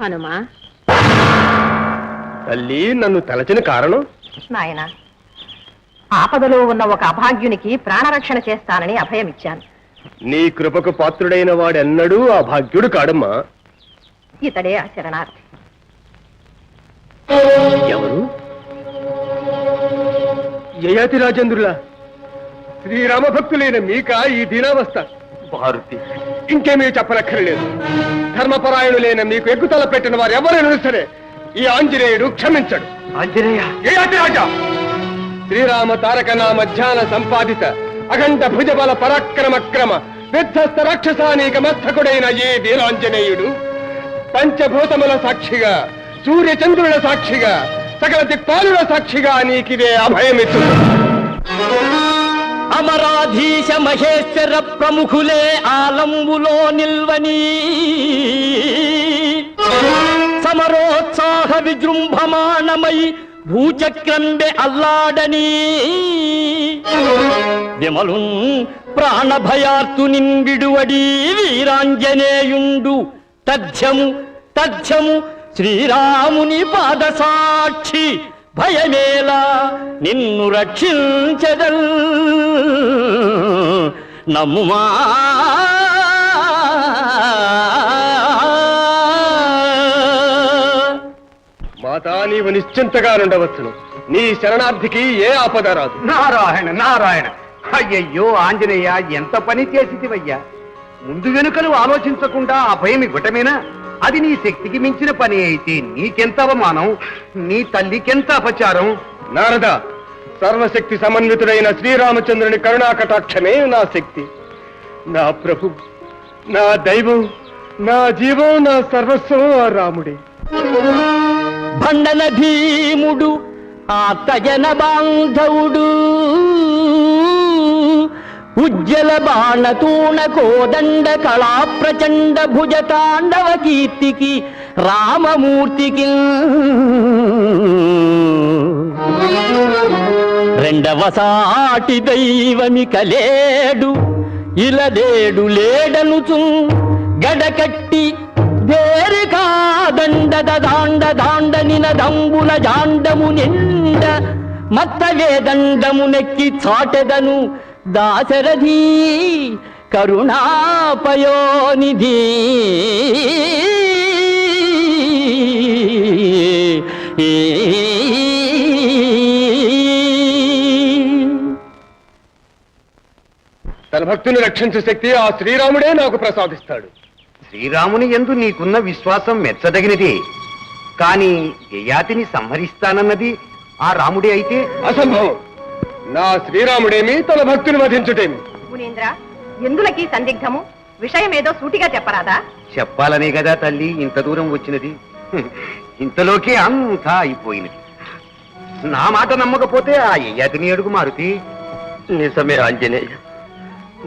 హనుమా? తల్లి నన్ను తలచిన కారణం? నాయన ఆపదలో ఉన్న ఒక అభాగ్యునికి ప్రాణరక్షణ చేస్తానని అభయమిచ్చాను. నీ కృపకు పాత్రుడైన వాడెన్నడూ ఆ భాగ్యుడు కాడమ్మా. ఇతడే ఆ శరణార్థి ఎవరు? యయాతి రాజేంద్రుల శ్రీరామ భక్తులైన మీక ఈ దీనావస్థ. భారతి ఇంకేమీ చెప్పనక్కర్లేదు. ధర్మపరాయణులైన మీకు ఎక్కుతల పెట్టిన వారు ఎవరైనా సరే ఈ ఆంజనేయుడు క్షమించడు. ఆంజనేయ? శ్రీరామ తారక నామ ధ్యాన సంపాదిత అఖండ భుజబల పరాక్రమ క్రమ విధ్వస్త రాక్షసానీక మస్తకుడైన ఈ వీరాంజనేయుడు? పంచభూతముల సాక్షిగా సూర్య చంద్రుల సాక్షిగా సకల దిక్పాలుల సాక్షిగా నీకిదే అభయమిచ్చు అమరాధీశ మహేశ్వర ప్రముఖులే ఆలంబులో నిల్వని. సమరోత్సాహ విజృంభమానమై భూచక్రంబె అల్లాడని. విమలున్ ప్రాణభయార్తు నింవిడువడి వీరాంజనేయుండు. తథ్యము తథ్యము శ్రీరాముని పాదసాక్షి. భయమేలా నిన్ను రక్షించదల్. నమ్ముమా. మాతా నీవు నిశ్చింతగా నుండవచ్చును. నీ శరణార్థికి ఏ ఆపద రాదు. నారాయణ నారాయణ. అయ్యయ్యో ఆంజనేయ ఎంత పని చేసిదివయ్యా ముందు వెనుకలు ఆలోచించకుండా ఆ భయం ఇవ్వటమేనా? అది నీ శక్తికి మించిన పని అయితే నీకెంత అవమానం? నీ తల్లికెంత అపచారం? నారద సర్వశక్తి సమన్వితుడైన శ్రీరామచంద్రుని కరుణా కటాక్షమే నా శక్తి. నా ప్రభు నా దైవం నా జీవం నా సర్వస్వం ఆ రాముడే. భండన భీముడు ఆర్తజన బాంధవుడు. ఉజ్జల బాణతూణ కోదండ కళా ప్రచండ భుజ తాండవ కీర్తికి రామమూర్తికి. రెండవ సాటి దైవమి కలేడు ఇలదేడు లేడనుచు గడకట్టి వేరు కాదండద దాండ దాండ నిన దంబుల జాండము నిండ మత్త వేదండము నెక్కి చాటెదను దాశరథి కరుణాపయోనిధి. తన భక్తుని రక్షించే శక్తి ఆ శ్రీరాముడే నాకు ప్రసాదిస్తాడు. శ్రీరాముని ఎందు నీకున్న విశ్వాసం మెచ్చదగినది. కాని యయాతిని సంహరిస్తానన్నది ఆ రాముడే అయితే అసంభవం. నా శ్రీరాముడేమి తన భక్తుని వధించుటేమి? మునీంద్ర ఎందులకి సందిగ్ధము? విషయమేదో సూటిగా చెప్పరాదా? చెప్పాలనే కదా తల్లి ఇంత దూరం వచ్చినది. ఇంతలోకే అంతా అయిపోయినది. నా మాట నమ్మకపోతే ఆ యయాతిని అడుగు మారుతి. నిజమే ఆంజనేయ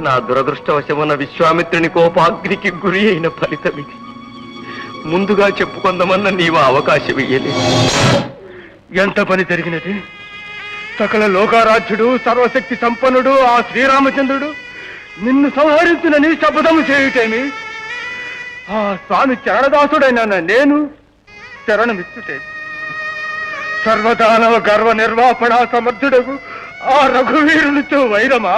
నా దురదృష్టవశమున విశ్వామిత్రుని కోపాగ్నికి గురి అయిన ఫలితం ఇది. ముందుగా చెప్పుకుందామన్న నీవు అవకాశం ఇయ్యలేదు. ఎంత పని జరిగినది? సకల లోకారాధ్యుడు సర్వశక్తి సంపన్నుడు ఆ శ్రీరామచంద్రుడు నిన్ను సంహరించునని శపథము చేయుటేమి? ఆ స్వామి చరణదాసుడైన నేను శరణమిచ్చుటే సర్వదానవ గర్వ నిర్వాపణ సమర్థుడకు ఆ రఘువీరునితో వైరమా?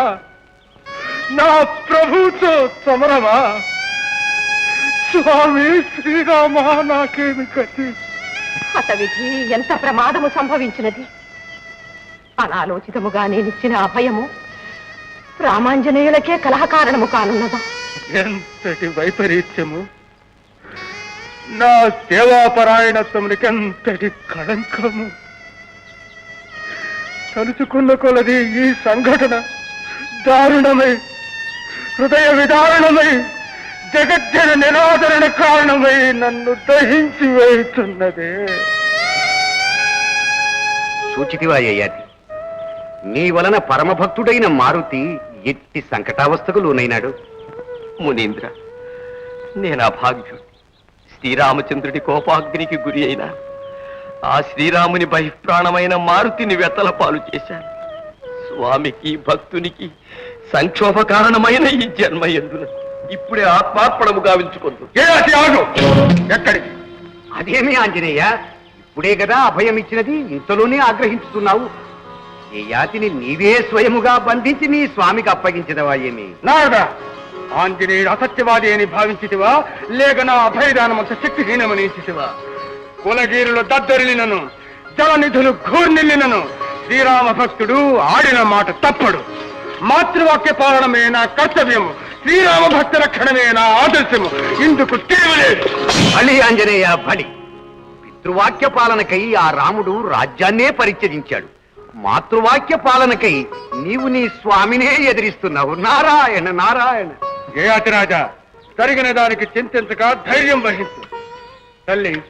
నా ప్రభుతో సమరమా? స్వామి శ్రీరామ నాకేమి గతి? హతవిధి ఎంత ప్రమాదము సంభవించినది? అనాలోచితముగా నేనిచ్చిన అభయము రామాంజనేయులకే కలహ కారణము కానున్నదా? ఎంతటి వైపరీత్యము? నా సేవాపరాయణత్వమునికి ఎంతటి కళంకము? తలుచుకున్న కొలది ఈ సంఘటన దారుణమై హృదయ విదారుణమై జగజ్జన నిరాదరణ కారణమై నన్ను దహించి వేస్తున్నదే సూచితివా యయాతి నీ వలన పరమభక్తుడైన మారుతి ఎట్టి సంకటావస్థకు లోనైనాడు మునీంద్ర నేను అభాగ్యుడు. శ్రీరామచంద్రుడి కోపాగ్నికి గురి అయిన ఆ శ్రీరాముని బహిప్రాణమైన మారుతిని వెతల పాలు చేశాను. స్వామికి భక్తునికి సంక్షోభ కారణమైన ఈ జన్మ ఎందున ఇప్పుడే ఆత్మార్పణము గావించుకుందు ఎక్కడికి? అదేమి ఆంజనేయ ఇప్పుడే కదా అభయం ఇచ్చినది ఇంతలోనే ఆగ్రహించుతున్నావు. ఏ యాతిని నీవే స్వయముగా బంధించి నీ స్వామికి అప్పగించదవా ఏమి? నారద ఆంజనేయుడు అసత్యవాది అని భావించితివా? లేక నా అభయదానమంత శక్తిహీనమని ఇచ్చితివా? కులగీరులు దద్దరిలినను జలనిధులు ఘూర్నిల్లినను శ్రీరామ భక్తుడు ఆడిన మాట తప్పడు. మాతృవాక్య పాలనమే నా కర్తవ్యము శ్రీరామ భక్త రక్షణమే నా ఆదర్శము. ఇందుకు తిరుగులేదు బలి ఆంజనేయ బలి. పితృవాక్య పాలనకై ఆ రాముడు రాజ్యాన్నే పరిత్యజించాడు. మాతృవాక్య పాలనకై నీవు నీ స్వామినే ఎదిరిస్తున్నావు. నారాయణ నారాయణ. జయాతిరాజా జరిగిన దానికి చింతించక ధైర్యం వహించు. తల్లి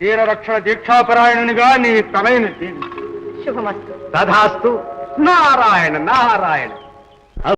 తీర రక్షణ దీక్షాపరాయణునిగా నీ తనైన. శుభమస్తు. తథాస్తు నారాయణ నారాయణ.